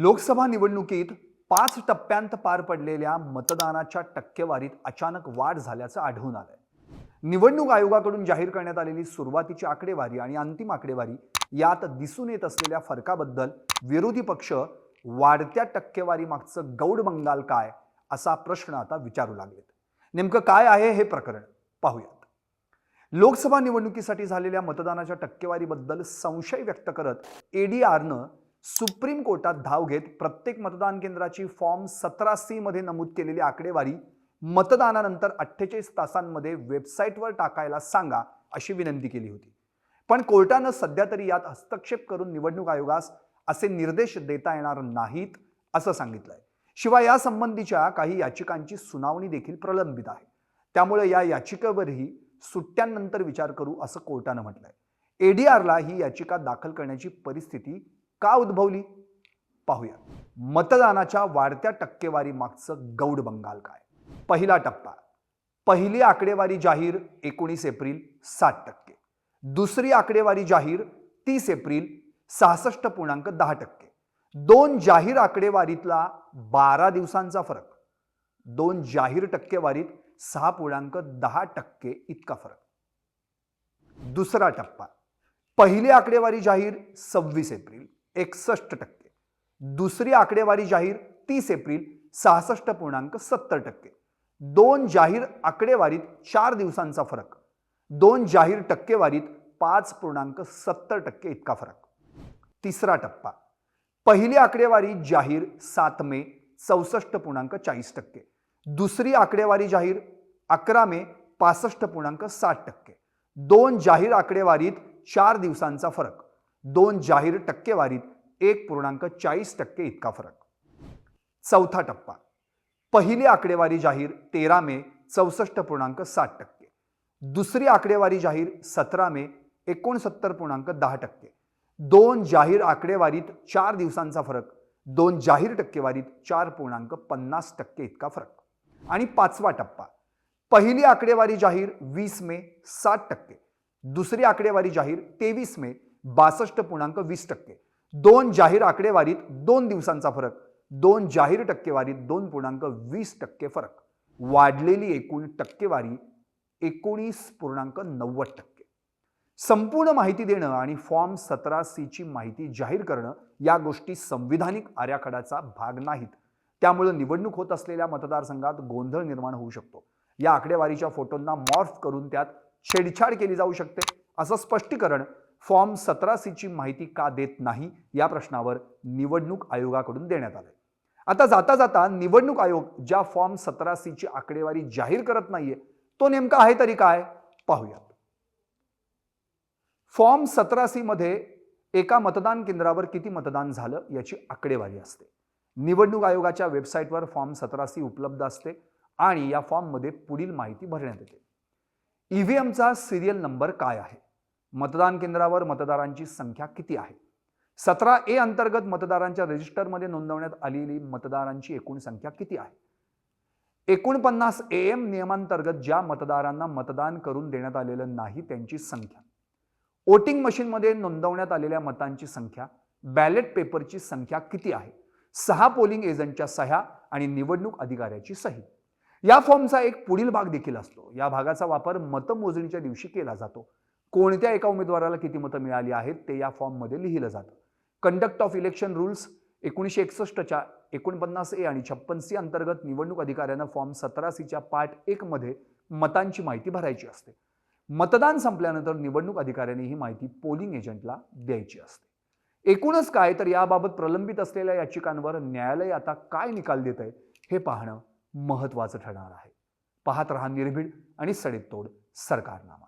लोकसभा निवडणुकीत पाच टप्प्यांत पार पडलेल्या मतदानाच्या टक्केवारीत अचानक वाढ झाल्याचं आढळून आलंय. निवडणूक आयोगाकडून जाहीर करण्यात आलेली सुरुवातीची आकडेवारी आणि अंतिम आकडेवारी यात दिसून येत असलेल्या फरकाबद्दल विरोधी पक्ष वाढत्या टक्केवारी मागचं गौड बंगाल काय असा प्रश्न आता विचारू लागलेत. नेमकं काय आहे हे प्रकरण? पाहूयात. लोकसभा निवडणुकीसाठी झालेल्या मतदानाच्या टक्केवारीबद्दल संशय व्यक्त करत एडीआरनं सुप्रीम कोर्टात धाव घेत प्रत्येक मतदान केंद्राची फॉर्म सतरा सी मध्ये नमूद केलेली आकडेवारी मतदानानंतर अठ्ठेचाळीस तासांमध्ये वेबसाईटवर टाकायला सांगा अशी विनंती केली होती. पण कोर्टानं सध्या तरी यात हस्तक्षेप करून निवडणूक आयोगास असे निर्देश देता येणार नाहीत असं सांगितलंय. शिवाय या संबंधीच्या काही याचिकांची सुनावणी देखील प्रलंबित आहे. त्यामुळे या याचिकेवरही सुट्ट्यांनंतर विचार करू असं कोर्टानं म्हटलंय. एडीआरला ही याचिका दाखल करण्याची परिस्थिती का उद्भवली? पाहूया. मतदानाच्या वाढत्या टक्केवारी मागचं गौड बंगाल काय? पहिला टप्पा. पहिली आकडेवारी जाहीर एकोणीस एप्रिल साठ टक्के. दुसरी आकडेवारी जाहीर तीस एप्रिल सहासष्ट पूर्णांक दहा टक्के. दोन जाहीर आकडेवारीतला बारा दिवसांचा फरक. दोन जाहीर टक्केवारीत सहा पूर्णांक दहा टक्के इतका फरक. दुसरा टप्पा. पहिली आकडेवारी जाहीर सव्वीस एप्रिल एकसष्ट टक्के. दुसरी आकडेवारी जाहीर तीस एप्रिल सहासष्ट पूर्णांक सत्तर टक्के. दोन जाहीर आकडेवारीत चार दिवसांचा फरक. दोन जाहीर टक्केवारीत पाच पूर्णांक सत्तर टक्के इतका फरक. तिसरा टप्पा. पहिली आकडेवारी जाहीर सात मे चौसष्ट पूर्णांक चाळीस टक्के. दुसरी आकडेवारी जाहीर अकरा मे पासष्ट पूर्णांक साठ टक्के. दोन जाहीर आकडेवारीत चार दिवसांचा फरक. दोन जाहीर टक्केवारीत एक पूर्णांक चाळीस टक्के इतका फरक. चौथा टप्पा. पहिली आकडेवारी जाहीर तेरा मे चौसष्ट पूर्णांक सात टक्के. दुसरी आकडेवारी जाहीर सतरा मे एकोणसत्तर पूर्णांक दहा टक्के. दोन जाहीर आकडेवारीत चार दिवसांचा फरक दोन जाहीर टक्केवारीत चार पूर्णांक पन्नास टक्के इतका फरक. आणि पाचवा टप्पा. पहिली आकडेवारी जाहीर वीस मे सात टक्के. दुसरी आकडेवारी जाहीर तेवीस मे बासष्ट पूर्णांक वीस टक्के. दोन जाहीर आकडेवारीत दोन दिवसांचा फरक. दोन जाहीर टक्केवारीत दोन पूर्णांक वीस टक्के फरक. वाढलेली एकूण टक्केवारी एकोणीस पूर्णांक नव्वद टक्के. संपूर्ण माहिती देणं आणि फॉर्म सतरा सीची माहिती जाहीर करणं या गोष्टी संविधानिक आराखड्याचा भाग नाहीत. त्यामुळे निवडणूक होत असलेल्या मतदारसंघात गोंधळ निर्माण होऊ शकतो. या आकडेवारीच्या फोटोंना मॉर्फ करून त्यात छेडछाड केली जाऊ शकते असं स्पष्टीकरण फॉर्म सतरा सीची माहिती का देत नाही या प्रश्नावर निवडणूक आयोगाकडून देण्यात आलं आता जाता जाता निवडणूक आयोग ज्या फॉर्म सतरा सीची आकडेवारी जाहीर करत नाहीये तो नेमका आहे तरी काय? पाहूयात. फॉर्म सतरा सी मध्ये एका मतदान केंद्रावर किती मतदान झालं याची आकडेवारी असते. निवडणूक आयोगाच्या वेबसाईटवर फॉर्म सतरा सी उपलब्ध असते आणि या फॉर्ममध्ये पुढील माहिती भरण्यात येते. ईव्हीएमचा सिरियल नंबर काय आहे? मतदान केंद्रावर मतदारांची संख्या किती आहे? सतरा ए अंतर्गत मतदारांच्या रजिस्टरमध्ये नोंदवण्यात आलेली मतदारांची एकूण संख्या किती आहे? एकोणपन्नास ए एम नियमांतर्गत ज्या मतदारांना मतदान करून देण्यात आलेलं नाही त्यांची संख्या. वोटिंग मशीनमध्ये नोंदवण्यात आलेल्या मतांची संख्या बॅलेट पेपरची संख्या किती आहे? सहा पोलिंग एजंटच्या सह्या आणि निवडणूक अधिकाऱ्याची सही. या फॉर्मचा एक पुढील भाग देखील असतो. या भागाचा वापर मतमोजणीच्या दिवशी केला जातो. कोणत्या एका उमेदवाराला किती मतं मिळाली आहेत ते या फॉर्ममध्ये लिहिलं जातं. कंडक्ट ऑफ इलेक्शन रूल्स एकोणीसशे एकसष्टच्या एकोणपन्नास ए आणि छप्पन सी अंतर्गत निवडणूक अधिकाऱ्यांना फॉर्म सतरा सीच्या पार्ट एक मध्ये मतांची माहिती भरायची असते. मतदान संपल्यानंतर निवडणूक अधिकाऱ्याने ही माहिती पोलिंग एजंटला द्यायची असते. एकूणच काय तर याबाबत प्रलंबित असलेल्या याचिकांवर न्यायालय आता काय निकाल देत आहे हे पाहणं महत्वाचं ठरणार आहे. पाहत रहा निर्भीड आणि सडेतोड सरकारनामा.